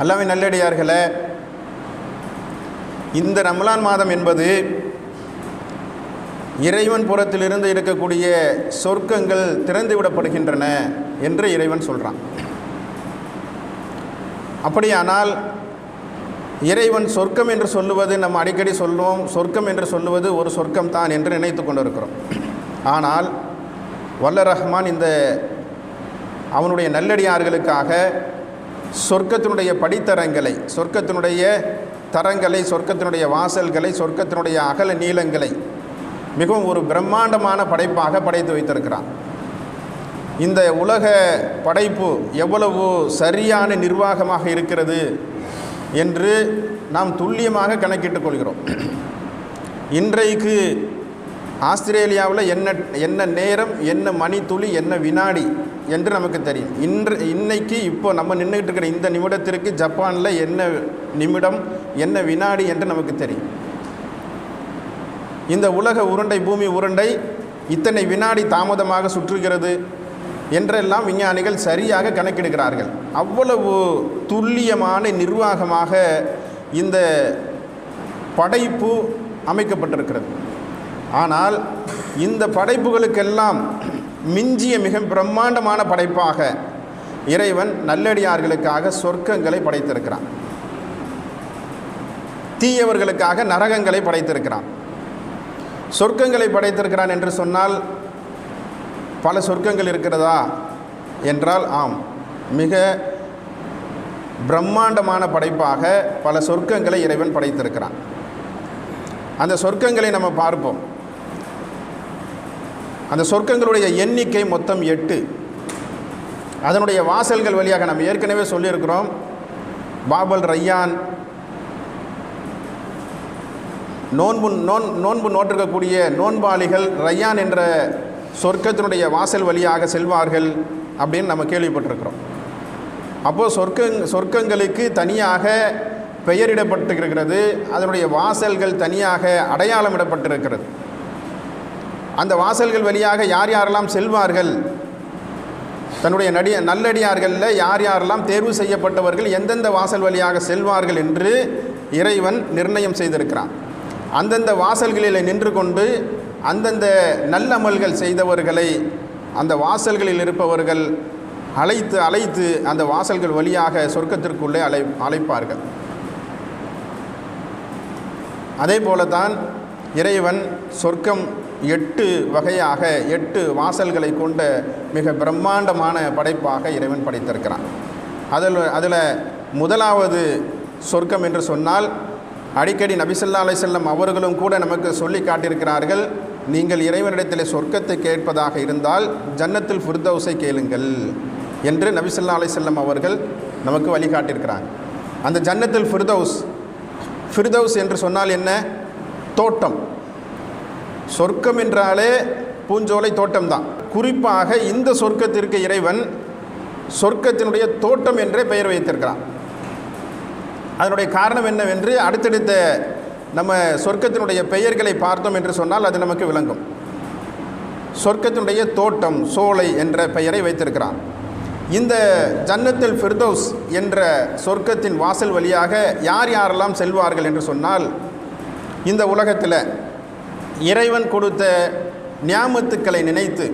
அல்லாமே நல்லடியார்களே இந்த ரமலான் மாதம் என்பது இறைவன் புறத்திலிருந்து இருக்கக்கூடிய சொர்க்கங்கள் திறந்து விடப்படுகின்றன என்று இறைவன் சொல்கிறான் அப்படியானால் இறைவன் சொர்க்கம் என்று சொல்லுவது நம்ம அடிக்கடி சொல்லுவோம் சொர்க்கம் என்று சொல்லுவது ஒரு சொர்க்கம் தான் என்று நினைத்து கொண்டிருக்கிறோம். ஆனால் வல்ல ரஹ்மான் இந்த அவனுடைய நல்லடியார்களுக்காக சொர்க்கத்தினுடைய படித்தரங்களை சொர்க்கத்தினுடைய தரங்களை சொர்க்கத்தினுடைய வாசல்களை சொர்க்கத்தினுடைய அகல நீளங்களை மிகவும் ஒரு பிரம்மாண்டமான படைப்பாக படைத்து வைத்திருக்கிறான் இந்த உலக படைப்பு எவ்வளவு சரியான நிர்வாகமாக இருக்கிறது என்று நாம் துல்லியமாக கணக்கிட்டுக் கொள்கிறோம். இன்றைக்கு ஆஸ்திரேலியாவில் என்ன என்ன நேரம் என்ன மணித்துளி என்ன வினாடி என்று நமக்கு தெரியும். இன்று இன்னைக்கு இப்போ நம்ம நின்றுக்கிட்டு இருக்கிற இந்த நிமிடத்திற்கு ஜப்பானில் என்ன நிமிடம் என்ன வினாடி என்று நமக்கு தெரியும். இந்த உலக உருண்டை பூமி உருண்டை இத்தனை வினாடி தாமதமாக சுற்றுகிறது என்றெல்லாம் விஞ்ஞானிகள் சரியாக கணக்கெடுக்கிறார்கள் அவ்வளவு துல்லியமான நிர்வாகமாக இந்த படைப்பு அமைக்கப்பட்டிருக்கிறது. ஆனால் இந்த படைப்புகளுக்கெல்லாம் மிஞ்சிய மிக பிரம்மாண்டமான படைப்பாக இறைவன் நல்லடியார்களுக்காக சொர்க்கங்களை படைத்திருக்கிறான். தீயவர்களுக்காக நரகங்களை படைத்திருக்கிறான். சொர்க்கங்களை படைத்திருக்கிறான் என்று சொன்னால் பல சொர்க்கங்கள் இருக்கிறதா? என்றால் ஆம். மிக பிரம்மாண்டமான படைப்பாக பல சொர்க்கங்களை இறைவன் படைத்திருக்கிறான். அந்த சொர்க்கங்களை நம்ம பார்ப்போம். அந்த சொர்க்கங்களுடைய எண்ணிக்கை மொத்தம் எட்டு. அதனுடைய வாசல்கள் வழியாக நம்ம ஏற்கனவே சொல்லியிருக்கிறோம். பாபல் ரையான் நோன்பு நோன் நோன்பு நோட்டிருக்கக்கூடிய நோன்பாளிகள் ரையான் என்ற சொர்க்கத்தினுடைய வாசல் வழியாக செல்வார்கள் அப்படின்னு நம்ம கேள்விப்பட்டிருக்கிறோம். அப்போது சொர்க்க சொர்க்கங்களுக்கு தனியாக பெயரிடப்பட்டிருக்கிறது. அதனுடைய வாசல்கள் தனியாக அடையாளமிடப்பட்டிருக்கிறது. அந்த வாசல்கள் வழியாக யார் யாரெல்லாம் செல்வார்கள்? தன்னுடைய நடிய நல்லடியார்களில் யார் யாரெல்லாம் தேர்வு செய்யப்பட்டவர்கள் எந்தெந்த வாசல் வழியாக செல்வார்கள் என்று இறைவன் நிர்ணயம் செய்திருக்கிறான். அந்தந்த வாசல்களில் நின்று கொண்டு அந்தந்த நல்லமல்கள் செய்தவர்களை அந்த வாசல்களில் இருப்பவர்கள் அழைத்து அழைத்து அந்த வாசல்கள் வழியாக சொர்க்கத்திற்குள்ளே அழை அழைப்பார்கள். அதே போலதான் இறைவன் சொர்க்கம் எட்டு வகையாக எட்டு வாசல்களை கொண்ட மிக பிரம்மாண்டமான படைப்பாக இறைவன் படைத்திருக்கிறான். அதில் அதில் முதலாவது சொர்க்கம் என்று சொன்னால் அடிக்கடி நபிசல்லா அலைசல்லம் அவர்களும் கூட நமக்கு சொல்லி காட்டியிருக்கிறார்கள் நீங்கள் இறைவனிடத்தில் சொர்க்கத்தை கேட்பதாக இருந்தால் ஜன்னத்தில் ஃபுர்தவுசை கேளுங்கள் என்று நபிசல்லா அலைசல்லம் அவர்கள் நமக்கு வழிகாட்டியிருக்கிறாங்க. அந்த ஜன்னத்தில் ஃபிர்தவுஸ் ஃபிர்தௌஸ் என்று சொன்னால் என்ன? தோட்டம். சொர்க்கம் என்றாலே பூஞ்சோலை தோட்டம்தான். குறிப்பாக இந்த சொர்க்கத்திற்கு இறைவன் சொர்க்கத்தினுடைய தோட்டம் என்றே பெயர் வைத்திருக்கிறான். அதனுடைய காரணம் என்னவென்று அடுத்தடுத்த நம்ம சொர்க்கத்தினுடைய பெயர்களை பார்த்தோம் என்று சொன்னால் அது நமக்கு விளங்கும். சொர்க்கத்தினுடைய தோட்டம் சோலை என்ற பெயரை வைத்திருக்கிறான். இந்த ஜன்னத்தில் ஃபிர்தௌஸ் என்ற சொர்க்கத்தின் வாசல் வழியாக யார் யாரெல்லாம் செல்வார்கள் என்று சொன்னால் இந்த உலகத்தில் இறைவன் கொடுத்த நியாமத்துக்களை நினைத்து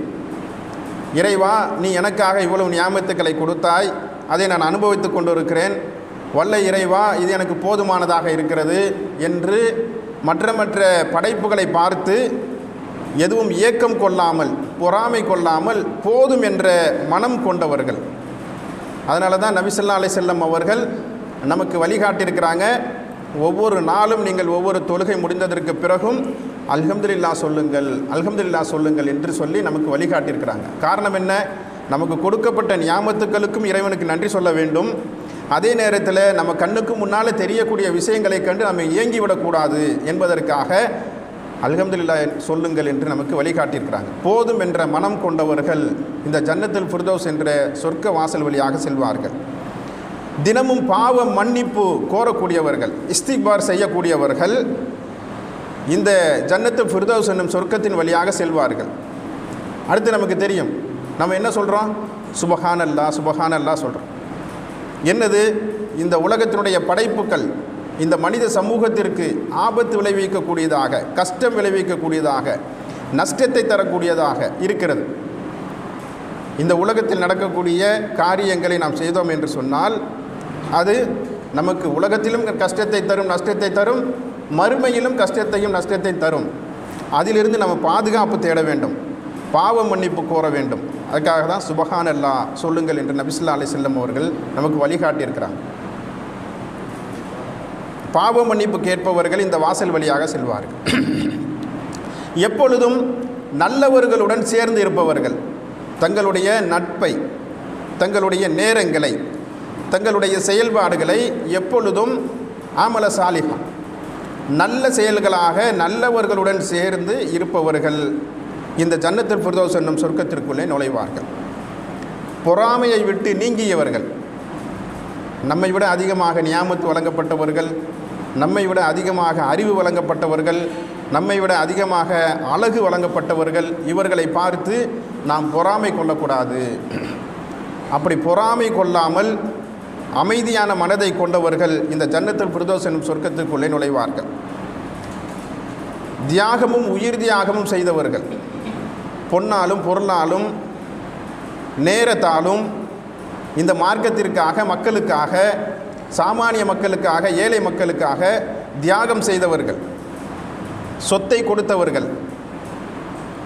இறைவா நீ எனக்காக இவ்வளவு நியாமத்துக்களை கொடுத்தாய் அதை நான் அனுபவித்து கொண்டு இருக்கிறேன் வல்ல இறைவா இது எனக்கு போதுமானதாக இருக்கிறது என்று மற்ற மற்ற படைப்புகளை பார்த்து எதுவும் ஏக்கம் கொள்ளாமல் பொறாமை கொள்ளாமல் போதும் என்ற மனம் கொண்டவர்கள். அதனால தான் நபிசல்லா அலை செல்லம் அவர்கள் நமக்கு வழிகாட்டியிருக்கிறாங்க. ஒவ்வொரு நாளும் நீங்கள் ஒவ்வொரு தொழுகை முடிந்ததற்கு பிறகும் அல்ஹம்துலில்லா சொல்லுங்கள் அல்ஹம்துல்லா சொல்லுங்கள் என்று சொல்லி நமக்கு வழிகாட்டியிருக்கிறாங்க. காரணம் என்ன? நமக்கு கொடுக்கப்பட்ட ஞாபகத்துக்களுக்கும் இறைவனுக்கு நன்றி சொல்ல வேண்டும். அதே நேரத்தில் நம்ம கண்ணுக்கு முன்னால் தெரியக்கூடிய விஷயங்களை கண்டு நம்ம இயங்கி விடக்கூடாது என்பதற்காக அல்ஹம்துல்லா சொல்லுங்கள் என்று நமக்கு வழிகாட்டியிருக்கிறாங்க. போதும் என்ற மனம் கொண்டவர்கள் இந்த ஜன்னத்தில் ஃபுர்தோஸ் என்ற சொர்க்க வாசல் வழியாக செல்வார்கள். தினமும் பாவ மன்னிப்பு கோரக்கூடியவர்கள் இஸ்திக்பார் செய்யக்கூடியவர்கள் இந்த ஜன்னத்து ஃபிர்தவுஸ் என்னும் சொர்க்கத்தின் வழியாக செல்வார்கள். அடுத்து நமக்கு தெரியும் நம்ம என்ன சொல்கிறோம் சுபஹான் அல்லா சுபஹான் அல்லா சொல்கிறோம் என்னது? இந்த உலகத்தினுடைய படைப்புகள் இந்த மனித சமூகத்திற்கு ஆபத்து விளைவிக்கக்கூடியதாக கஷ்டம் விளைவிக்கக்கூடியதாக நஷ்டத்தை தரக்கூடியதாக இருக்கிறது. இந்த உலகத்தில் நடக்கக்கூடிய காரியங்களை நாம் செய்தோம் என்று சொன்னால் அது நமக்கு உலகத்திலும் கஷ்டத்தை தரும் நஷ்டத்தை தரும் மறுமையிலும் கஷ்டத்தையும் நஷ்டத்தை தரும். அதிலிருந்து நம்ம பாதுகாப்பு தேட வேண்டும். பாவ மன்னிப்பு கோர வேண்டும். அதுக்காக தான் சுபஹான் அல்லா சொல்லுங்கள் என்று நபிசுல்லா அலி செல்லம் அவர்கள் நமக்கு வழிகாட்டியிருக்கிறாங்க. பாவ மன்னிப்பு கேட்பவர்கள் இந்த வாசல் வழியாக செல்வார்கள். எப்பொழுதும் நல்லவர்களுடன் சேர்ந்து இருப்பவர்கள் தங்களுடைய நட்பை தங்களுடைய நேரங்களை தங்களுடைய செயல்பாடுகளை எப்பொழுதும் ஆமல சாலிகா நல்ல செயல்களாக நல்லவர்களுடன் சேர்ந்து இருப்பவர்கள் இந்த ஜன்னத்தில் ஃபிர்தோஸ் என்னும் சொர்க்கத்திற்குள்ளே நுழைவார்கள். பொறாமையை விட்டு நீங்கியவர்கள் நம்மை விட அதிகமாக நியாமத்து வழங்கப்பட்டவர்கள் நம்மை விட அதிகமாக அறிவு வழங்கப்பட்டவர்கள் நம்மை விட அதிகமாக அழகு வழங்கப்பட்டவர்கள் இவர்களை பார்த்து நாம் பொறாமை கொள்ளக்கூடாது. அப்படி பொறாமை கொள்ளாமல் அமைதியான மனதை கொண்டவர்கள் இந்த ஜன்னத்தில் பிரதோஸ் என்னும் சொர்க்கத்திற்குள்ளே நுழைவார்கள். தியாகமும் உயிர் தியாகமும் செய்தவர்கள். பொன்னாலும் பொருளாலும் நேரத்தாலும் இந்த மார்க்கத்திற்காக மக்களுக்காக சாமானிய மக்களுக்காக ஏழை மக்களுக்காக தியாகம் செய்தவர்கள். சொத்தை கொடுத்தவர்கள்.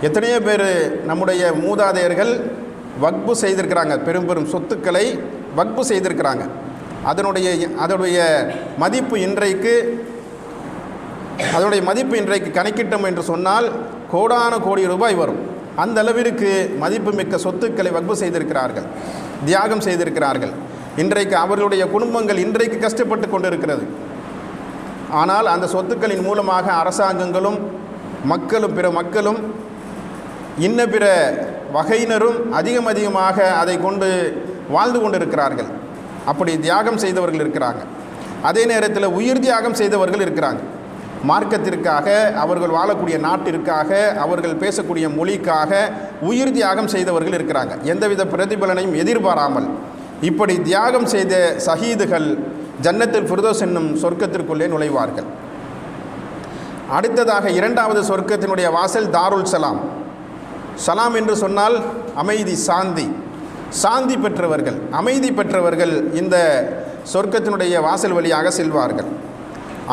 எத்தனையோ பேர் நம்முடைய மூதாதையர்கள் வக்பு செய்திருக்கிறாங்க. பெரும் பெரும் சொத்துக்களை வக்பு செய்திருக்கிறாங்க. அதனுடைய அதனுடைய மதிப்பு இன்றைக்கு அதனுடைய மதிப்பு இன்றைக்கு கணக்கிட்டோம் என்று சொன்னால் கோடான கோடி ரூபாய் வரும். அந்த அளவிற்கு மதிப்புமிக்க சொத்துக்களை வக்பு செய்திருக்கிறார்கள். தியாகம் செய்திருக்கிறார்கள். இன்றைக்கு அவர்களுடைய குடும்பங்கள் இன்றைக்கு கஷ்டப்பட்டு கொண்டிருக்கிறது. ஆனால் அந்த சொத்துக்களின் மூலமாக அரசாங்கங்களும் மக்களும் பிற மக்களும் இன்ன பிற வகையினரும் அதிகம் அதிகமாக அதை கொண்டு வாழ்ந்து கொண்டிருக்கிறார்கள். அப்படி தியாகம் செய்தவர்கள் இருக்கிறாங்க. அதே நேரத்தில் உயிர் தியாகம் செய்தவர்கள் இருக்கிறாங்க. மார்க்கத்திற்காக அவர்கள் வாழக்கூடிய நாட்டிற்காக அவர்கள் பேசக்கூடிய மொழிக்காக உயிர் தியாகம் செய்தவர்கள் இருக்கிறாங்க. எந்தவித பிரதிபலனையும் எதிர்பாராமல். இப்படி தியாகம் செய்த சஹீதுகள் ஜன்னத்தில் ஃபிர்தோஸ் என்னும் சொர்க்கத்திற்குள்ளே நுழைவார்கள். அடுத்ததாக இரண்டாவது சொர்க்கத்தினுடைய வாசல் தாருல் சலாம். சலாம் என்று சொன்னால் அமைதி சாந்தி. சாந்தி பெற்றவர்கள் அமைதி பெற்றவர்கள் இந்த சொர்க்கத்தினுடைய வாசல் வழியாக செல்வார்கள்.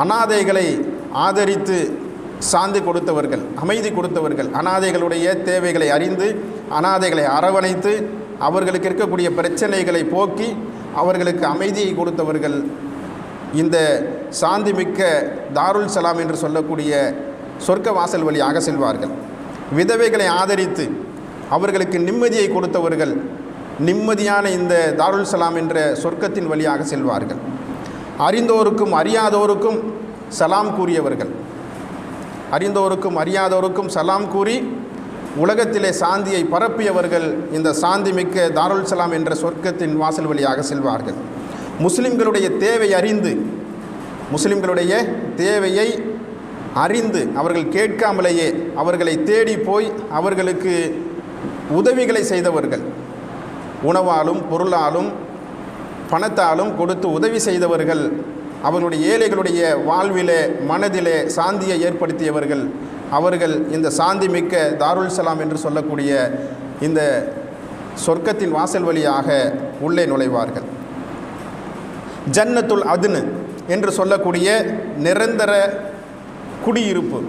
அனாதைகளை ஆதரித்து சாந்தி கொடுத்தவர்கள் அமைதி கொடுத்தவர்கள் அனாதைகளுடைய தேவைகளை அறிந்து அனாதைகளை அரவணைத்து அவர்களுக்கு இருக்கக்கூடிய பிரச்சனைகளை போக்கி அவர்களுக்கு அமைதியை கொடுத்தவர்கள் இந்த சாந்தி மிக்க தாருல் சலாம் என்று சொல்லக்கூடிய சொர்க்க வாசல் வழியாக செல்வார்கள். விதவைகளை ஆதரித்து அவர்களுக்கு நிம்மதியை கொடுத்தவர்கள் நிம்மதியான இந்த தாருல் சலாம் என்ற சொர்க்கத்தின் வழியாக செல்வார்கள். அறிந்தோருக்கும் அறியாதோருக்கும் சலாம் கூறியவர்கள். அறிந்தோருக்கும் அறியாதோருக்கும் சலாம் கூறி உலகத்திலே சாந்தியை பரப்பியவர்கள் இந்த சாந்தி மிக்க தாருல் சலாம் என்ற சொர்க்கத்தின் வாசல் வழியாக செல்வார்கள். முஸ்லிம்களுடைய தேவை அறிந்து முஸ்லிம்களுடைய தேவையை அறிந்து அவர்கள் கேட்காமலேயே அவர்களை தேடி போய் அவர்களுக்கு உதவிகளை செய்தவர்கள். உணவாலும் பொருளாலும் பணத்தாலும் கொடுத்து உதவி செய்தவர்கள் அவர்களுடைய ஏழைகளுடைய வாழ்விலே மனதிலே சாந்தியை ஏற்படுத்தியவர்கள் அவர்கள் இந்த சாந்தி மிக்க தாருல் சலாம் என்று சொல்லக்கூடிய இந்த சொர்க்கத்தின் வாசல் வழியாக உள்ளே நுழைவார்கள். ஜன்னத்துல் அதுனு என்று சொல்லக்கூடிய நிரந்தர குடியிருப்பு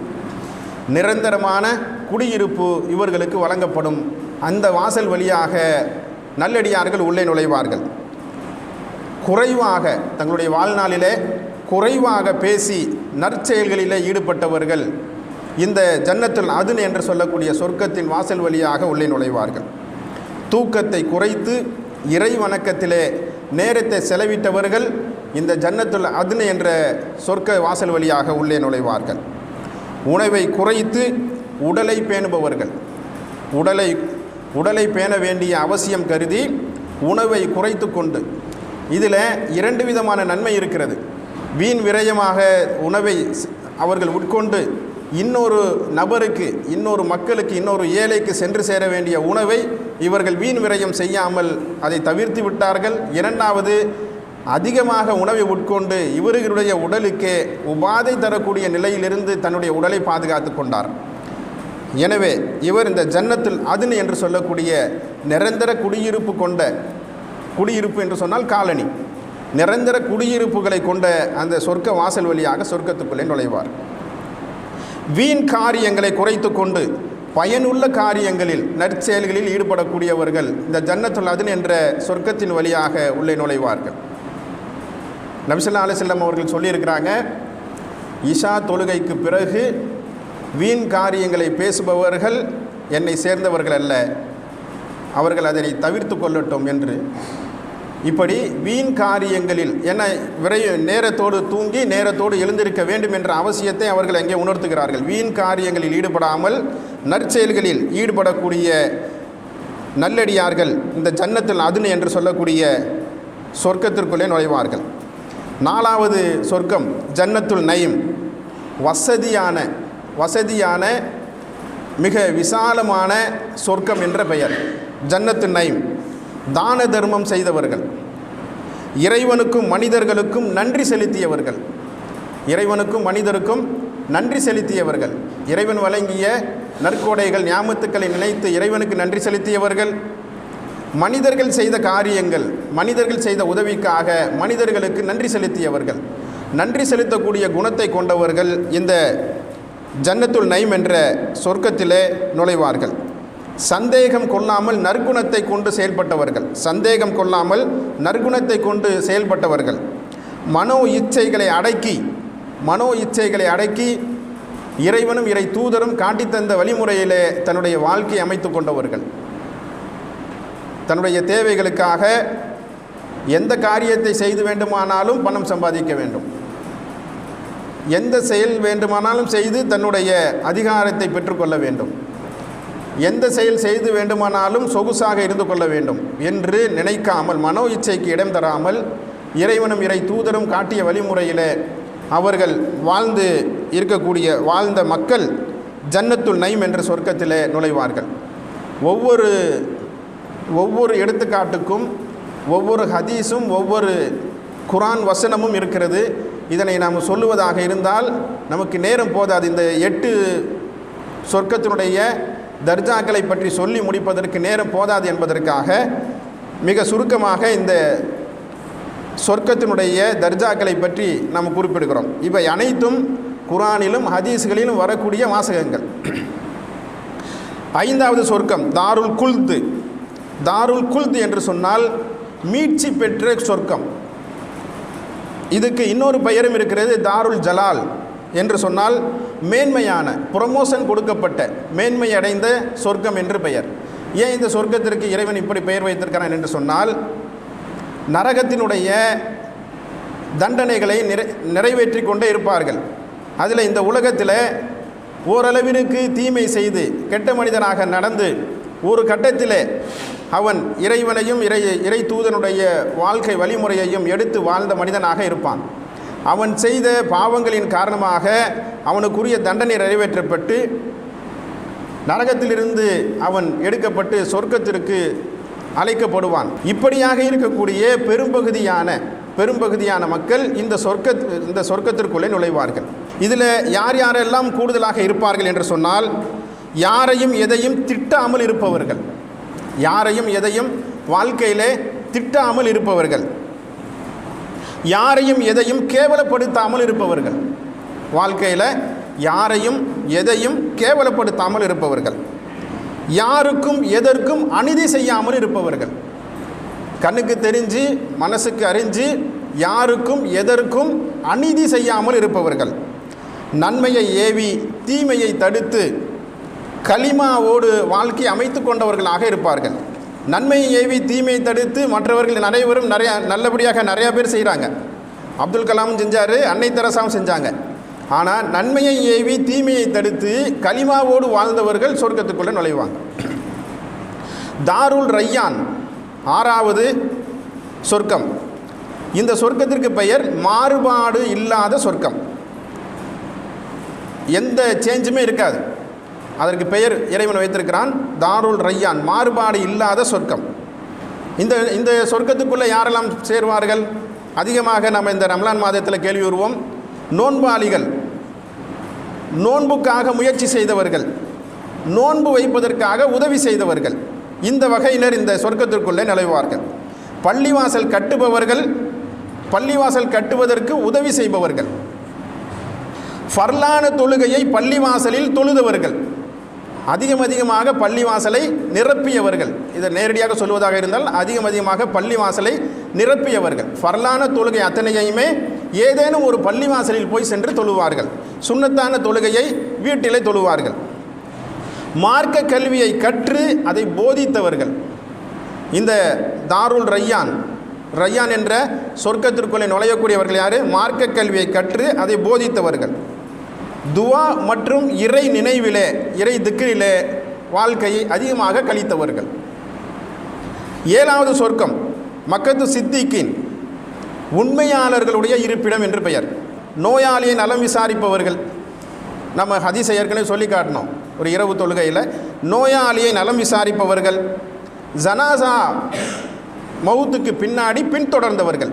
நிரந்தரமான குடியிருப்பு இவர்களுக்கு வழங்கப்படும். அந்த வாசல் வழியாக நல்லடியார்கள் உள்ளே நுழைவார்கள். குறைவாக தங்களுடைய வாழ்நாளிலே குறைவாக பேசி நற்செயல்களிலே ஈடுபட்டவர்கள் இந்த ஜன்னத்தில் அதுன் என்று சொல்லக்கூடிய சொர்க்கத்தின் வாசல் வழியாக உள்ளே நுழைவார்கள். தூக்கத்தை குறைத்து இறை வணக்கத்திலே நேரத்தை செலவிட்டவர்கள் இந்த ஜன்னத்துல் அதுன் என்ற சொர்க்க வாசல் வழியாக உள்ளே நுழைவார்கள். உணவை குறைத்து உடலை பேணுபவர்கள். உடலை உடலை பேண வேண்டிய அவசியம் கருதி உணவை குறைத்து கொண்டு. இதில் இரண்டு விதமான நன்மை இருக்கிறது. வீண் விரயமாக உணவை அவர்கள் உட்கொண்டு இன்னொரு நபருக்கு இன்னொரு மக்களுக்கு இன்னொரு ஏழைக்கு சென்று சேர வேண்டிய உணவை இவர்கள் வீண் விரயம் செய்யாமல் அதை தவிர்த்து விட்டார்கள். இரண்டாவது அதிகமாக உணவை உட்கொண்டு இவர்களுடைய உடலுக்கே உபாதை தரக்கூடிய நிலையிலிருந்து தன்னுடைய உடலை பாதுகாத்து கொண்டார். எனவே இவர் இந்த ஜன்னத்தில் அதுனு என்று சொல்லக்கூடிய நிரந்தர குடியிருப்பு கொண்ட குடியிருப்பு என்று சொன்னால் காலனி. நிரந்தர குடியிருப்புகளை கொண்ட அந்த சொர்க்க வாசல் வழியாக சொர்க்கத்துக்குள்ளே நுழைவார். வீண் காரியங்களை குறைத்து கொண்டு பயனுள்ள காரியங்களில் நற்செயல்களில் ஈடுபடக்கூடியவர்கள் இந்த ஜன்னத்துல் அதுன் என்ற சொர்க்கத்தின் வழியாக உள்ளே நுழைவார்கள். நபிசல்லா அலிசல்லம் அவர்கள் சொல்லியிருக்கிறாங்க இஷா தொழுகைக்கு பிறகு வீண் காரியங்களை பேசுபவர்கள் என்னை சேர்ந்தவர்கள் அல்ல. அவர்கள் அதனை தவிர்த்து கொள்ளட்டும் என்று. இப்படி வீண் காரியங்களில் என விரை நேரத்தோடு தூங்கி நேரத்தோடு எழுந்திருக்க வேண்டும் என்ற அவசியத்தை அவர்கள் அங்கே உணர்த்துகிறார்கள். வீண் காரியங்களில் ஈடுபடாமல் நற்செயல்களில் ஈடுபடக்கூடிய நல்லடியார்கள் இந்த ஜன்னத்தில் அதுன்னு என்று சொல்லக்கூடிய சொர்க்கத்திற்குள்ளே நுழைவார்கள். நாலாவது சொர்க்கம் ஜன்னத்துல் நயம் வசதியான வசதியான மிக விசாலமான சொர்க்கம் என்ற பெயர். ஜன்னத்து நைம். தான தர்மம் செய்தவர்கள். இறைவனுக்கும் மனிதர்களுக்கும் நன்றி செலுத்தியவர்கள். இறைவனுக்கும் மனிதருக்கும் நன்றி செலுத்தியவர்கள். இறைவன் வழங்கிய நற்கொடைகள் ஞாபகத்துக்களை நினைத்து இறைவனுக்கு நன்றி செலுத்தியவர்கள். மனிதர்கள் செய்த காரியங்கள் மனிதர்கள் செய்த உதவிக்காக மனிதர்களுக்கு நன்றி செலுத்தியவர்கள். நன்றி செலுத்தக்கூடிய குணத்தை கொண்டவர்கள் இந்த ஜன்னத்துல் நைம் என்ற சொர்க்கத்திலே நுழைவார்கள். சந்தேகம் கொள்ளாமல் நற்குணத்தை கொண்டு செயல்பட்டவர்கள். சந்தேகம் கொள்ளாமல் நற்குணத்தை கொண்டு செயல்பட்டவர்கள். மனோ இச்சைகளை அடக்கி மனோ இச்சைகளை அடக்கி இறைவனும் இறை தூதரும் காட்டித்தந்த வழிமுறையிலே தன்னுடைய வாழ்க்கையை அமைத்து கொண்டவர்கள். தன்னுடைய தேவைகளுக்காக எந்த காரியத்தை செய்து வேண்டுமானாலும் பணம் சம்பாதிக்க வேண்டும். எந்த செயல் வேண்டுமானாலும் செய்து தன்னுடைய அதிகாரத்தை பெற்றுக்கொள்ள வேண்டும். எந்த செயல் செய்து வேண்டுமானாலும் சொகுசாக இருந்து கொள்ள வேண்டும் என்று நினைக்காமல் மனோ இச்சைக்கு இடம் தராமல் இறைவனும் இறை தூதரும் காட்டிய வழிமுறையில் அவர்கள் வாழ்ந்து இருக்கக்கூடிய வாழ்ந்த மக்கள் ஜன்னத்துல் நைம் என்ற சொர்க்கத்தில் நுழைவார்கள். ஒவ்வொரு ஒவ்வொரு எடுத்துக்காட்டுக்கும் ஒவ்வொரு ஹதீஸும் ஒவ்வொரு குரான் வசனமும் இருக்கிறது. இதனை நாம் சொல்லுவதாக இருந்தால் நமக்கு நேரம் போதாது. இந்த எட்டு சொர்க்கத்தினுடைய தர்ஜாக்களை பற்றி சொல்லி முடிப்பதற்கு நேரம் போதாது என்பதற்காக மிக சுருக்கமாக இந்த சொர்க்கத்தினுடைய தர்ஜாக்களை பற்றி நாம் குறிப்பிடுகிறோம். இவை அனைத்தும் குரானிலும் ஹதீஸ்களிலும் வரக்கூடிய வாசகங்கள். ஐந்தாவது சொர்க்கம் தாருல் குல்து. தாருல் குல்து என்று சொன்னால் மீட்சி பெற்ற சொர்க்கம். இதுக்கு இன்னொரு பெயரும் இருக்கிறது தாருல் ஜலால் என்று சொன்னால் மேன்மையான ப்ரொமோஷன் கொடுக்கப்பட்ட மேன்மை அடைந்த சொர்க்கம் என்று பெயர். ஏன் இந்த சொர்க்கத்திற்கு இறைவன் இப்படி பெயர் வைத்திருக்கிறான் என்று சொன்னால் நரகத்தினுடைய தண்டனைகளை நிறை நிறைவேற்றி கொண்டே இருப்பார்கள். அதில் இந்த உலகத்தில் ஓரளவிற்கு தீமை செய்து கெட்ட மனிதனாக நடந்து ஒரு கட்டத்திலே அவன் இறைவனையும் இறை இறை தூதனுடைய வாழ்க்கை வழிமுறையையும் எடுத்து வாழ்ந்த மனிதனாக இருப்பான். அவன் செய்த பாவங்களின் காரணமாக அவனுக்குரிய தண்டனை நிறைவேற்றப்பட்டு நரகத்திலிருந்து அவன் எடுக்கப்பட்டு சொர்க்கத்திற்கு அழைக்கப்படுவான். இப்படியாக இருக்கக்கூடிய பெரும்பகுதியான பெரும்பகுதியான மக்கள் இந்த சொர்க்க இந்த சொர்க்கத்திற்குள்ளே நுழைவார்கள். இதில் யார் யாரெல்லாம் கூடுதலாக இருப்பார்கள் என்று சொன்னால் யாரையும் எதையும் திட்டாமல் இருப்பவர்கள். யாரையும் எதையும் வாழ்க்கையிலே திட்டாமல் இருப்பவர்கள். யாரையும் எதையும் கேவலப்படுத்தாமல் இருப்பவர்கள். வாழ்க்கையில் யாரையும் எதையும் கேவலப்படுத்தாமல் இருப்பவர்கள். யாருக்கும் எதற்கும் அநீதி செய்யாமல் இருப்பவர்கள். கண்ணுக்கு தெரிஞ்சு மனசுக்கு அறிஞ்சு யாருக்கும் எதற்கும் அநீதி செய்யாமல் இருப்பவர்கள். நன்மையை ஏவி தீமையை தடுத்து களிமாவோடு வாழ்க்கை அமைத்து கொண்டவர்களாக இருப்பார்கள். நன்மையை ஏவி தீமையை தடுத்து மற்றவர்கள் அனைவரும் நிறையா நல்லபடியாக நிறையா பேர் செய்கிறாங்க அப்துல் கலாமும் செஞ்சார் அன்னை தெரசாவும் செஞ்சாங்க. ஆனால் நன்மையை ஏவி தீமையை தடுத்து களிமாவோடு வாழ்ந்தவர்கள் சொர்க்கத்துக்குள்ளே நுழைவாங்க. தாருல் ரையான் ஆறாவது சொர்க்கம். இந்த சொர்க்கத்திற்கு பெயர் மாறுபாடு இல்லாத சொர்க்கம். எந்த சேஞ்சுமே இருக்காது. அதற்கு பெயர் இறைவன் வைத்திருக்கிறான் தாருல் ரையான் மாறுபாடு இல்லாத சொர்க்கம். இந்த இந்த சொர்க்கத்துக்குள்ளே யாரெல்லாம் சேர்வார்கள்? அதிகமாக நம்ம இந்த ரம்லான் மாதத்தில் கேள்வி வருவோம். நோன்பாளிகள் நோன்புக்காக முயற்சி செய்தவர்கள் நோன்பு வைப்பதற்காக உதவி செய்தவர்கள் இந்த வகையினர் இந்த சொர்க்கத்திற்குள்ளே நுழைவார்கள். பள்ளிவாசல் கட்டுபவர்கள் பள்ளிவாசல் கட்டுவதற்கு உதவி செய்பவர்கள். ஃபர்லான தொழுகையை பள்ளிவாசலில் தொழுதவர்கள். அதிகம் அதிகமாக பள்ளிவாசலை நிரப்பியவர்கள். இதை நேரடியாக சொல்வதாக இருந்தால் அதிகம் அதிகமாக பள்ளிவாசலை நிரப்பியவர்கள். ஃபர்லான தொழுகை அத்தனையுமே ஏதேனும் ஒரு பள்ளிவாசலில் போய் சென்று தொழுவார்கள். சுண்ணத்தான தொழுகையை வீட்டிலே தொழுவார்கள். மார்க்க கல்வியை கற்று அதை போதித்தவர்கள். இந்த தாருல் ரையான் ரையான் என்ற சொர்க்கத்திற்குள்ளே நுழையக்கூடியவர்கள் யார்? மார்க்க கல்வியை கற்று அதை போதித்தவர்கள். துவா மற்றும் இறை நினைவிலே இறை திக்கிரிலே வாழ்க்கையை அதிகமாக கழித்தவர்கள். ஏழாவது சொர்க்கம் மக்கத்து சித்திக்கின் உண்மையாளர்களுடைய இருப்பிடம் என்று பெயர். நோயாளியை நலம் விசாரிப்பவர்கள். நம்ம ஹதீஸை ஏற்கனவே சொல்லி காட்டினோம் ஒரு இரவு தொழுகையில். நோயாளியை நலம் விசாரிப்பவர்கள். ஜனாசா மவுத்துக்கு பின்னாடி பின்தொடர்ந்தவர்கள்.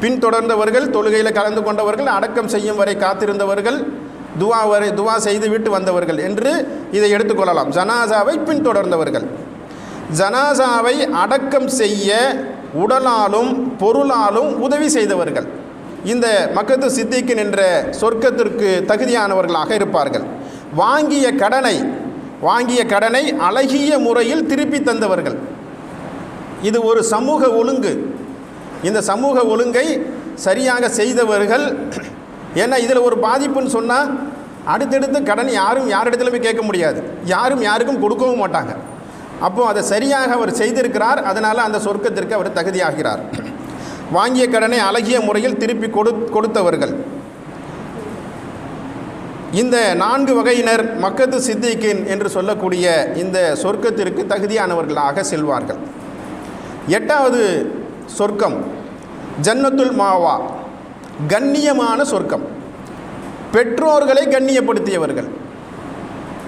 பின்தொடர்ந்தவர்கள் தொழுகையில் கலந்து கொண்டவர்கள் அடக்கம் செய்யும் வரை காத்திருந்தவர்கள். துவா வரை துவா செய்து விட்டு வந்தவர்கள் என்று இதை எடுத்துக்கொள்ளலாம் ஜனாசாவை பின்தொடர்ந்தவர்கள். ஜனாசாவை அடக்கம் செய்ய உடலாலும் பொருளாலும் உதவி செய்தவர்கள். இந்த மக்கத்து சித்திக்கின் என்ற சொர்க்கத்திற்கு தகுதியானவர்களாக இருப்பார்கள். வாங்கிய கடனை வாங்கிய கடனை அழகிய முறையில் திருப்பி தந்தவர்கள். இது ஒரு சமூக ஒழுங்கு. இந்த சமூக ஒழுங்கை சரியாக செய்தவர்கள் ஏன்னா இதில் ஒரு பாதிப்புன்னு சொன்னால் அடுத்தடுத்து கடன் யாரும் யாரிடத்துலையுமே கேட்க முடியாது. யாரும் யாருக்கும் கொடுக்கவும் மாட்டாங்க. அப்போது அதை சரியாக அவர் செய்திருக்கிறார். அதனால் அந்த சொர்க்கத்திற்கு அவர் தகுதியாகிறார். வாங்கிய கடனை அழகிய முறையில் திருப்பி கொடு கொடுத்தவர்கள். இந்த நான்கு வகையினர் மக்கத்து சித்திக்கின் என்று சொல்லக்கூடிய இந்த சொர்க்கத்திற்கு தகுதியானவர்களாக செல்வார்கள். எட்டாவது சொர்க்கம் ஜன்னத்துல் மாவா. கண்ணியமான சொர்க்கம். பெற்றோர்களை கண்ணியப்படுத்தியவர்கள்.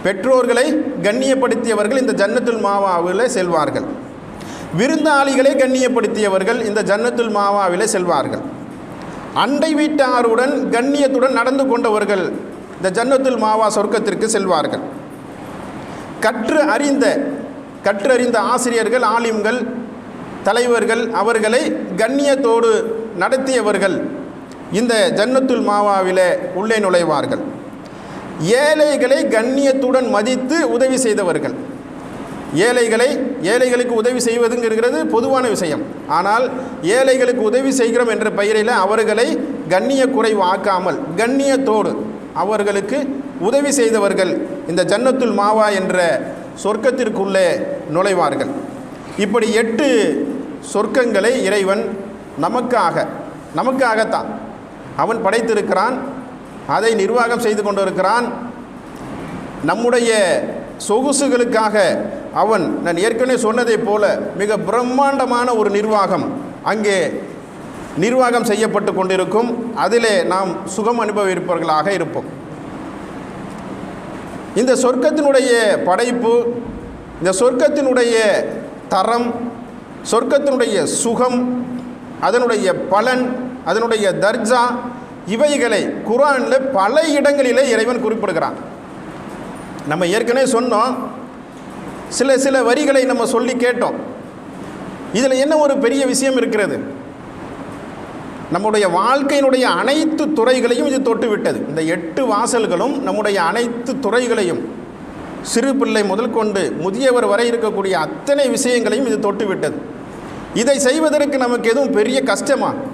பெற்றோர்களை கண்ணியப்படுத்தியவர்கள் இந்த ஜன்னத்துல் மாவாவில் செல்வார்கள். விருந்தாளிகளை கண்ணியப்படுத்தியவர்கள் இந்த ஜன்னத்துல் மாவாவில் செல்வார்கள். அண்டை வீட்டாருடன் கண்ணியத்துடன் நடந்து கொண்டவர்கள் இந்த ஜன்னத்துல் மாவா சொர்க்கத்திற்கு செல்வார்கள். கற்று அறிந்த கற்றறிந்த ஆசிரியர்கள் ஆலிம்கள் தலைவர்கள் அவர்களை கண்ணியத்தோடு நடத்தியவர்கள் இந்த ஜன்னத்துல் மாவாவில் உள்ளே நுழைவார்கள். ஏழைகளை கண்ணியத்துடன் மதித்து உதவி செய்தவர்கள். ஏழைகளை ஏழைகளுக்கு உதவி செய்வதுங்கிறது பொதுவான விஷயம். ஆனால் ஏழைகளுக்கு உதவி செய்கிறோம் என்ற பெயரில் அவர்களை கண்ணிய குறைவு ஆக்காமல் கண்ணியத்தோடு அவர்களுக்கு உதவி செய்தவர்கள் இந்த ஜன்னத்துல் மாவா என்ற சொர்க்கத்திற்குள்ளே நுழைவார்கள். இப்படி எட்டு சொர்க்கங்களை இறைவன் நமக்காக நமக்காகத்தான் அவன் படைத்திருக்கிறான் அதை நிர்வாகம் செய்து கொண்டிருக்கிறான். நம்முடைய சொகுசுகளுக்காக அவன் நான் ஏற்கனவே சொன்னதைப் போல மிக பிரம்மாண்டமான ஒரு நிர்வாகம் அங்கே நிர்வாகம் செய்யப்பட்டு கொண்டிருக்கும். அதிலே நாம் சுகம் அனுபவிப்பவர்களாக இருப்போம். இந்த சொர்க்கத்தினுடைய படைப்பு இந்த சொர்க்கத்தினுடைய தரம் சொர்க்கத்தினுடைய சுகம் அதனுடைய பலன் அதனுடைய தர்ஜா இவைகளை குரானில் பல இடங்களிலே இறைவன் குறிப்பிடுகிறான். நம்ம ஏற்கனவே சொன்னோம் சில சில வரிகளை நம்ம சொல்லி கேட்டோம். இதில் என்ன ஒரு பெரிய விஷயம் இருக்கிறது? நம்முடைய வாழ்க்கையினுடைய அனைத்து துறைகளையும் இது தொட்டு விட்டது. இந்த எட்டு வாசல்களும் நம்முடைய அனைத்து துறைகளையும் சிறு பிள்ளை முதல் கொண்டு முதியவர் வரை இருக்கக்கூடிய அத்தனை விஷயங்களையும் இது தொட்டு விட்டது. இதை செய்வதற்கு நமக்கு எதுவும் பெரிய கஷ்டமாக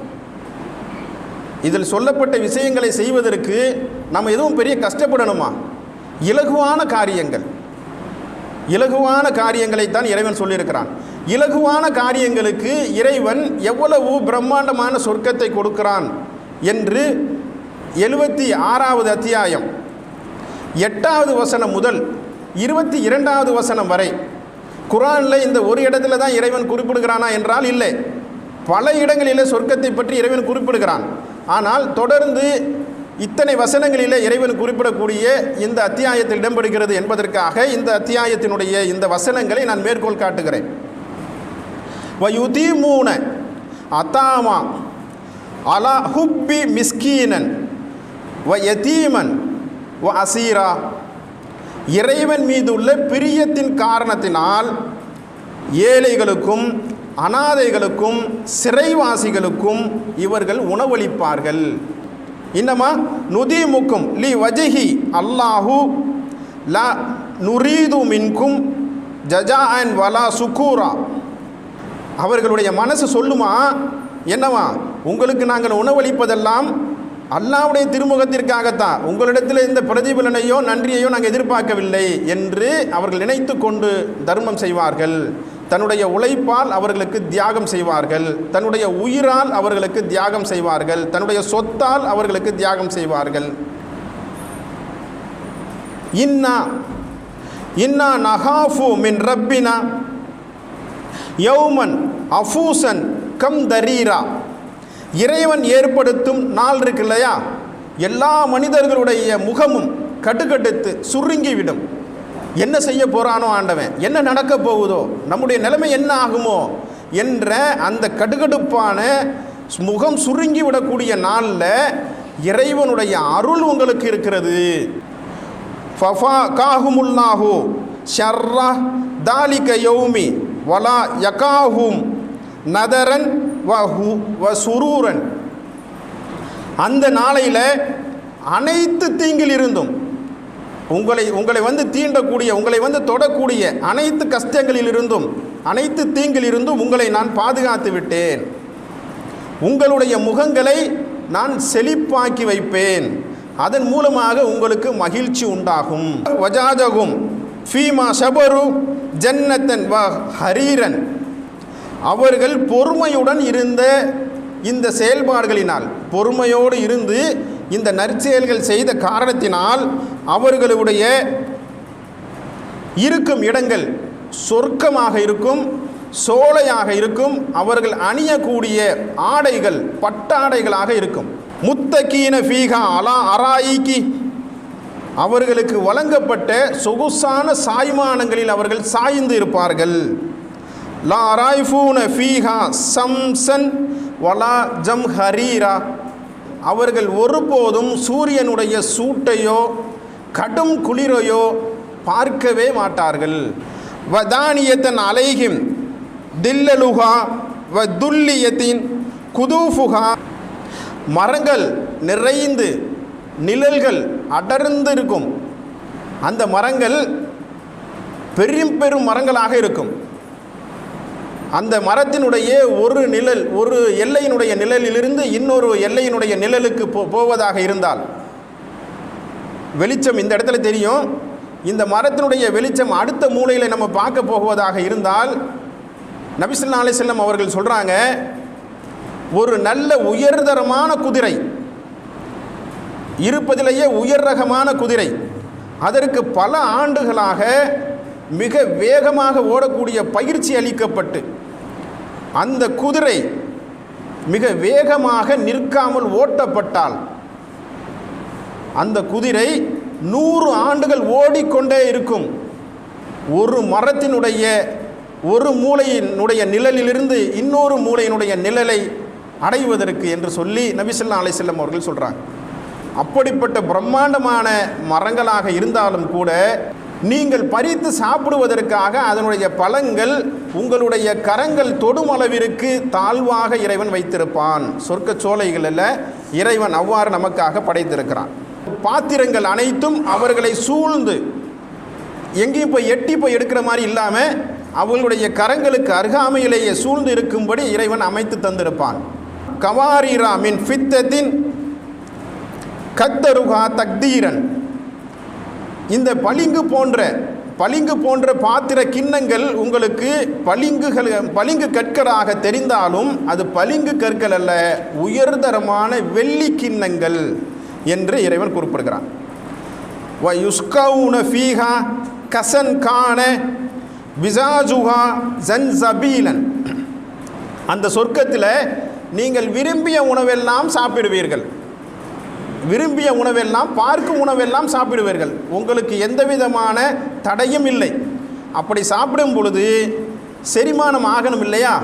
இதில் சொல்லப்பட்ட விஷயங்களை செய்வதற்கு நம்ம எதுவும் பெரிய கஷ்டப்படணுமா? இலகுவான காரியங்கள். இலகுவான காரியங்களைத்தான் இறைவன் சொல்லியிருக்கிறான். இலகுவான காரியங்களுக்கு இறைவன் எவ்வளவு பிரம்மாண்டமான சொர்க்கத்தை கொடுக்கிறான் என்று எழுபத்தி ஆறாவது அத்தியாயம் எட்டாவது வசனம் முதல் இருபத்தி இரண்டாவது வசனம் வரை. குரானில் இந்த ஒரு இடத்துல தான் இறைவன் குறிப்பிடுகிறானா என்றால் இல்லை. பல இடங்களிலே சொர்க்கத்தை பற்றி இறைவன் குறிப்பிடுகிறான். ஆனால் தொடர்ந்து இத்தனை வசனங்களிலே இறைவன் குறிப்பிடக்கூடிய இந்த அத்தியாயத்தில் இடம்பெறுகிறது என்பதற்காக இந்த அத்தியாயத்தினுடைய இந்த வசனங்களை நான் மேற்கோள் காட்டுகிறேன். வயுதீமூன அத்தாமா அலா ஹுப்பி மிஸ்கீனன் வ யதீமன் வ அசீரா இறைவன் மீது உள்ள பிரியத்தின் காரணத்தினால் ஏழைகளுக்கும் அனாதைகளுக்கும் சிறைவாசிகளுக்கும் இவர்கள் உணவளிப்பார்கள். இன்னமா நுதிமுக்கும் லி வஜஹி அல்லாஹு லா நுரீது மின்கும் ஜஜா அன் வலா சுக்கூரா அவர்களுடைய மனசு சொல்லுமா? என்னவா உங்களுக்கு நாங்கள் உணவளிப்பதெல்லாம் அல்லாவுடைய திருமுகத்திற்காகத்தான். உங்களிடத்தில் இந்த பிரதிபலனையோ நன்றியையோ நாங்கள் எதிர்பார்க்கவில்லை என்று அவர்கள் நினைத்து கொண்டு தர்மம் செய்வார்கள். தன்னுடைய உழைப்பால் அவர்களுக்கு தியாகம் செய்வார்கள். தன்னுடைய உயிரால் அவர்களுக்கு தியாகம் செய்வார்கள். தன்னுடைய சொத்தால் அவர்களுக்கு தியாகம் செய்வார்கள். இன்னா இன்னா நகாஃபு மின் ரப்பினா யௌமன் அஃபூசன் கம் தரீரா. இறைவன் ஏற்படுத்தும் நாள் இருக்கு இல்லையா? எல்லா மனிதர்களுடைய முகமும் கட்டுக்கட்டுத்து சுருங்கிவிடும். என்ன செய்ய போகிறானோ ஆண்டவன்? என்ன நடக்க போகுதோ? நம்முடைய நிலைமை என்ன ஆகுமோ? என்ற அந்த கடுகடுப்பான முகம் சுருங்கி விடக்கூடிய நாளில் இறைவனுடைய அருள் உங்களுக்கு இருக்கிறது. ஃபஃபா காஹுமுல்லாஹு ஷர்ரா தாலிக யௌமி வலா யகாஹும் நதரன் வ ஹு வ சுரூரன். அந்த நாளையில் அனைத்து தீங்கில் இருந்தும் உங்களை உங்களை வந்து தீண்டக்கூடிய உங்களை வந்து தொடக்கூடிய அனைத்து கஷ்டங்களிலிருந்தும் அனைத்து தீங்கிலிருந்தும் உங்களை நான் பாதுகாத்து விட்டேன். உங்களுடைய முகங்களை நான் செழிப்பாக்கி வைப்பேன். அதன் மூலமாக உங்களுக்கு மகிழ்ச்சி உண்டாகும். வஜாஜகும் ஃபீமா சபரு ஜன்னத்தன் வ ஹரீரன். அவர்கள் பொறுமையுடன் இருந்த இந்த செயல்பாடுகளினால் பொறுமையோடு இருந்து இந்த நற்செயல்கள் செய்த காரணத்தினால் அவர்களுடைய இருக்கும் இடங்கள் சொர்க்கமாக இருக்கும் சோலையாக இருக்கும் அவர்கள் அணியக்கூடிய ஆடைகள் பட்டாடைகளாக இருக்கும். முத்தகீன ஃபீகா அலா அராயிக்கி அவர்களுக்கு வழங்கப்பட்ட சொகுசான சாய்மானங்களில் அவர்கள் சாய்ந்து இருப்பார்கள். லா ராய்ஃபூன ஃபீஹா சம்சன் வலா ஜம் ஹரீரா அவர்கள் ஒருபோதும் சூரியனுடைய சூட்டையோ கடும் குளிரையோ பார்க்கவே மாட்டார்கள். வதானியத்தன் அலைகிம் தில்லலுகா வ துல்லியத்தின் குதூஃபுகா மரங்கள் நிறைந்து நிழல்கள் அடர்ந்து இருக்கும் அந்த மரங்கள் பெரும் பெரும் மரங்களாக இருக்கும். அந்த மரத்தினுடைய ஒரு நிழல் ஒரு எல்லையினுடைய நிழலிலிருந்து இன்னொரு எல்லையினுடைய நிழலுக்கு போ போவதாக இருந்தால் வெளிச்சம் இந்த இடத்துல தெரியும். இந்த மரத்தினுடைய வெளிச்சம் அடுத்த மூலையில் நம்ம பார்க்க போவதாக இருந்தால் நபிசுல்லா அலிசல்லம் அவர்கள் சொல்கிறாங்க ஒரு நல்ல உயர்தரமான குதிரை இருப்பதிலேயே உயர் ரகமான குதிரை அதற்கு பல ஆண்டுகளாக மிக வேகமாக ஓடக்கூடிய பயிற்சி அளிக்கப்பட்டு அந்த குதிரை மிக வேகமாக நிற்காமல் ஓட்டப்பட்டால் அந்த குதிரை நூறு ஆண்டுகள் ஓடிக்கொண்டே இருக்கும். ஒரு மரத்தினுடைய ஒரு மூளையினுடைய நிழலிலிருந்து இன்னொரு மூளையினுடைய நிழலை அடைவதற்கு என்று சொல்லி நபிசல்லா அலிசல்லம் அவர்கள் சொல்கிறாங்க அப்படிப்பட்ட பிரம்மாண்டமான மரங்களாக இருந்தாலும் கூட நீங்கள் பறித்து சாப்பிடுவதற்காக அதனுடைய பழங்கள் உங்களுடைய கரங்கள் தொடும் அளவிற்கு தாழ்வாக இறைவன் வைத்திருப்பான். சொர்க்க சோலைகளில் இறைவன் அவ்வாறு நமக்காக படைத்திருக்கிறான். பாத்திரங்கள் அனைத்தும் அவர்களை சூழ்ந்து எங்கேயும் போய் எட்டி போய் எடுக்கிற மாதிரி இல்லாமல் அவர்களுடைய கரங்களுக்கு அருகாமையிலேயே சூழ்ந்து இருக்கும்படி இறைவன் அமைத்து தந்திருப்பான். கவாரிரா மின் ஃபித்தத்தின் கத்தருகா தக்தீரன். இந்த பளிங்கு போன்ற பளிங்கு போன்ற பாத்திர கிண்ணங்கள் உங்களுக்கு பளிங்குகள் பளிங்கு கற்களாக தெரிந்தாலும் அது பளிங்கு கற்கள் அல்ல உயர்தரமான வெள்ளி கிண்ணங்கள். என்று இறைவன் குறிப்பிடுகிறான். வ யுஸ்கவுன ஃபீஹா கசன் கான விசாஜுஹா ஜன்சபீலன். அந்த சொர்க்கத்தில் நீங்கள் விரும்பிய உணவெல்லாம் சாப்பிடுவீர்கள். விரும்பிய உணவெல்லாம் பார்க்கும் உணவெல்லாம் சாப்பிடுவீர்கள். உங்களுக்கு எந்த விதமான தடையும் இல்லை. அப்படி சாப்பிடும் பொழுது செரிமானம் ஆகணும் இல்லையா?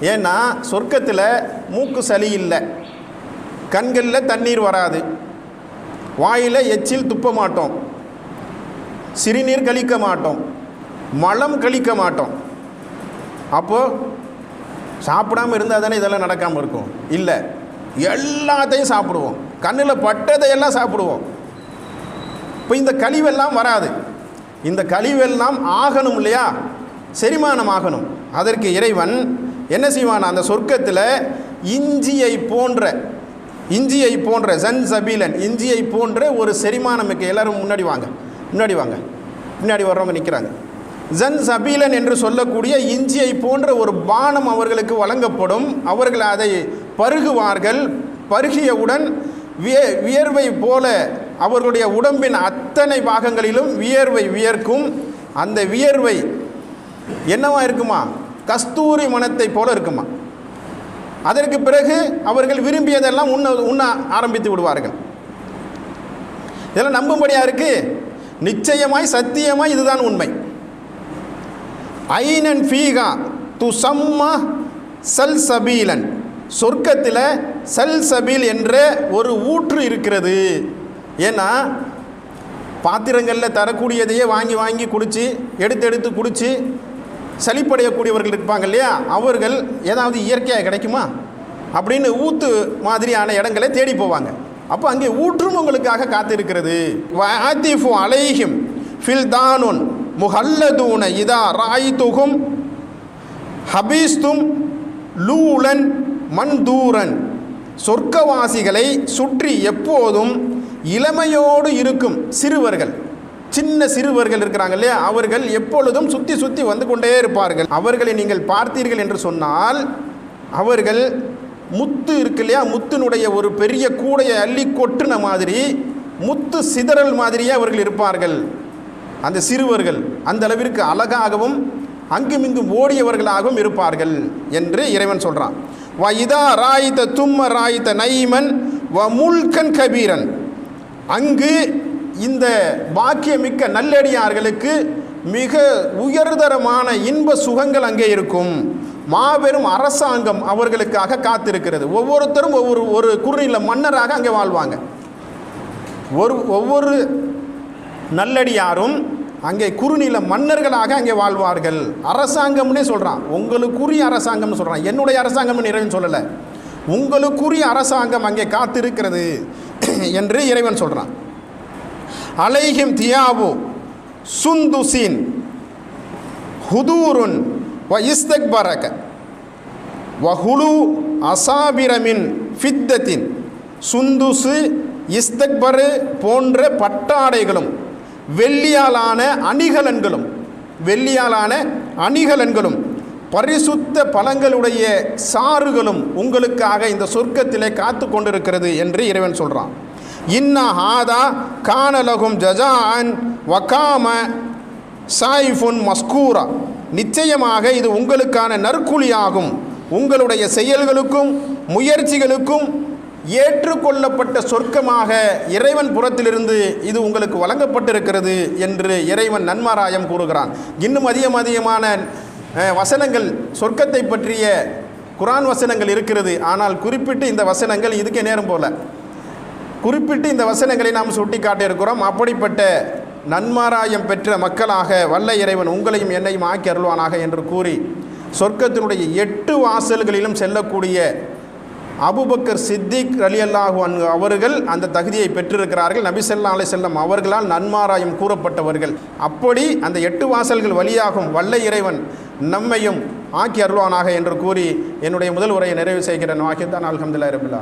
ஏன்னா சொர்க்கத்தில் மூக்கு சளி இல்லை. கண்களில் தண்ணீர் வராது. வாயில் எச்சில் துப்ப மாட்டோம் சிறுநீர் கழிக்க மாட்டோம். மலம் கழிக்க மாட்டோம். அப்போது சாப்பிடாம இருந்தால் தானே இதெல்லாம் நடக்காமல் இருக்கும். இல்லை எல்லாத்தையும் சாப்பிடுவோம். கண்ணில் பட்டதையெல்லாம் சாப்பிடுவோம். இப்போ இந்த கழிவெல்லாம் வராது. இந்த கழிவெல்லாம் ஆகணும் இல்லையா? செரிமானம் ஆகணும். அதற்கு இறைவன் என்ன செய்வான்? அந்த சொர்க்கத்தில் இஞ்சியை போன்ற இஞ்சியை போன்ற ஜன் சபீலன் இஞ்சியை போன்ற ஒரு செரிமானம் மிக்க எல்லாரும் முன்னாடி வாங்க. முன்னாடி வாங்க. முன்னாடி வர்றவங்க நிற்கிறாங்க ஜன் சபீலன் என்று சொல்லக்கூடிய இஞ்சியை போன்ற ஒரு பானம் அவர்களுக்கு வழங்கப்படும். அவர்கள் அதை பருகுவார்கள். பருகியவுடன் விய வியர்வை போல அவர்களுடைய உடம்பின் அத்தனை பாகங்களிலும் வியர்வை வியர்க்கும். அந்த வியர்வை என்னவா இருக்குமா? கஸ்தூரி மனத்தை போல இருக்குமா? அதற்கு பிறகு அவர்கள் விரும்பியதெல்லாம் உண்ண உண்ண ஆரம்பித்து விடுவார்கள். இதெல்லாம் நம்பும்படியாக இருக்குது நிச்சயமாய் சத்தியமாய் இதுதான் உண்மை. ஐனன் ஃபீகா து சம்மா சல் சபீலன். சொர்க்கத்தில் சல் சபீல் என்ற ஒரு ஊற்று இருக்கிறது. ஏன்னா பாத்திரங்களில் தரக்கூடியதையே வாங்கி வாங்கி குடித்து எடுத்து எடுத்து குடித்து சளிப்படையக்கூடியவர்கள் இருப்பாங்க இல்லையா? அவர்கள் ஏதாவது இயற்கையாக கிடைக்குமா? அப்படின்னு ஊத்து மாதிரியான இடங்களை தேடி போவாங்க. அப்போ அங்கே ஊற்றும் உங்களுக்காக காத்திருக்கிறது. வாத்திஃபு அலைஹிம் ஃபில் தானுன் முஹல்லதூன இதா ராய்துகும் ஹபீஸ்தும் லூலன் மந்தூரன். சொர்க்கவாசிகளை சுற்றி எப்போதும் இளமையோடு இருக்கும் சிறுவர்கள். சின்ன சிறுவர்கள் இருக்கிறாங்க இல்லையா? அவர்கள் எப்பொழுதும் சுற்றி சுற்றி வந்து கொண்டே இருப்பார்கள். அவர்களை நீங்கள் பார்த்தீர்கள் என்று சொன்னால் அவர்கள் முத்து இருக்கு இல்லையா? முத்தினுடைய ஒரு பெரிய கூடையை அள்ளி கொட்டுன மாதிரி முத்து சிதறல் மாதிரியே அவர்கள் இருப்பார்கள். அந்த சிறுவர்கள் அந்த அளவிற்கு அழகாகவும் அங்குமிங்கும் ஓடியவர்களாகவும் இருப்பார்கள் என்று இறைவன் சொல்கிறான் வ இதா ராயித்த தும்ம ராயித்த நைமன் வ முல்கன் கபீரன். அங்கு இந்த பாக்கியமிக்க நல்லடியார்களுக்கு மிக உயர்தரமான இன்ப சுகங்கள் அங்கே இருக்கும். மாபெரும் அரசாங்கம் அவர்களுக்காக காத்திருக்கிறது. ஒவ்வொருத்தரும் ஒவ்வொரு ஒரு குறுநில மன்னராக அங்கே வாழ்வாங்க. ஒரு ஒவ்வொரு நல்லடியாரும் அங்கே குறுநில மன்னர்களாக அங்கே வாழ்வார்கள். அரசாங்கம்னே சொல்கிறான் உங்களுக்குரிய அரசாங்கம்னு சொல்கிறான் என்னுடைய அரசாங்கம்னு இறைவன் சொல்லலை. உங்களுக்குரிய அரசாங்கம் அங்கே காத்திருக்கிறது என்று இறைவன் சொல்கிறான் அலைஹிம் தியாவு சுந்துசின் ஹுதூருன் வ இஸ்தக்பரக வஹுலு அசாபிரமின் ஃபித்தத்தின் சுந்துசு இஸ்தக்பரு போன்ற பட்டாடைகளும் வெள்ளியாலான அணிகலன்களும் வெள்ளியாலான அணிகலன்களும் பரிசுத்த பழங்களுடைய சாறுகளும் உங்களுக்காக இந்த சொர்க்கத்திலே காத்து கொண்டிருக்கிறது என்று இறைவன் சொல்கிறான் இன்னா ஹாதா கானலகும் ஜஜான் வகாம சாயிஃபுன் மஸ்கூரா. நிச்சயமாக இது உங்களுக்கான நற்குழியாகும். உங்களுடைய செயல்களுக்கும் முயற்சிகளுக்கும் ஏற்றுக்கொள்ளப்பட்ட சொர்க்கமாக இறைவன் புறத்திலிருந்து இது உங்களுக்கு வழங்கப்பட்டிருக்கிறது என்று இறைவன் நன்மாராயம் கூறுகிறான். இன்னும் அதிகம் அதிகமான வசனங்கள் சொர்க்கத்தை பற்றிய குரான் வசனங்கள் இருக்கிறது. ஆனால் குறிப்பிட்டு இந்த வசனங்கள் இதுக்கே நேரம் போல. குறிப்பிட்டு இந்த வசனங்களை நாம் சுட்டி காட்டியிருக்கிறோம் அப்படிப்பட்ட நன்மாராயம் பெற்ற மக்களாக வல்ல இறைவன் உங்களையும் என்னையும் ஆக்கி அருள்வானாக என்று கூறி சொர்க்கத்தினுடைய எட்டு வாசல்களிலும் செல்லக்கூடிய அபுபக்கர் சித்திக் அலி அல்லாஹு அவர்கள் அந்த தகுதியை பெற்றிருக்கிறார்கள். நபி ஸல்லல்லாஹு செல்லம் அவர்களால் நன்மாராயம் கூறப்பட்டவர்கள். அப்படி அந்த எட்டு வாசல்கள் வழியாகும் வல்ல இறைவன் நம்மையும் ஆக்கி அருள்வானாக என்று கூறி என்னுடைய முதல் உரையை நிறைவு செய்கிறேன். வாக்கித்தான் அலமதுல்லா ரபில்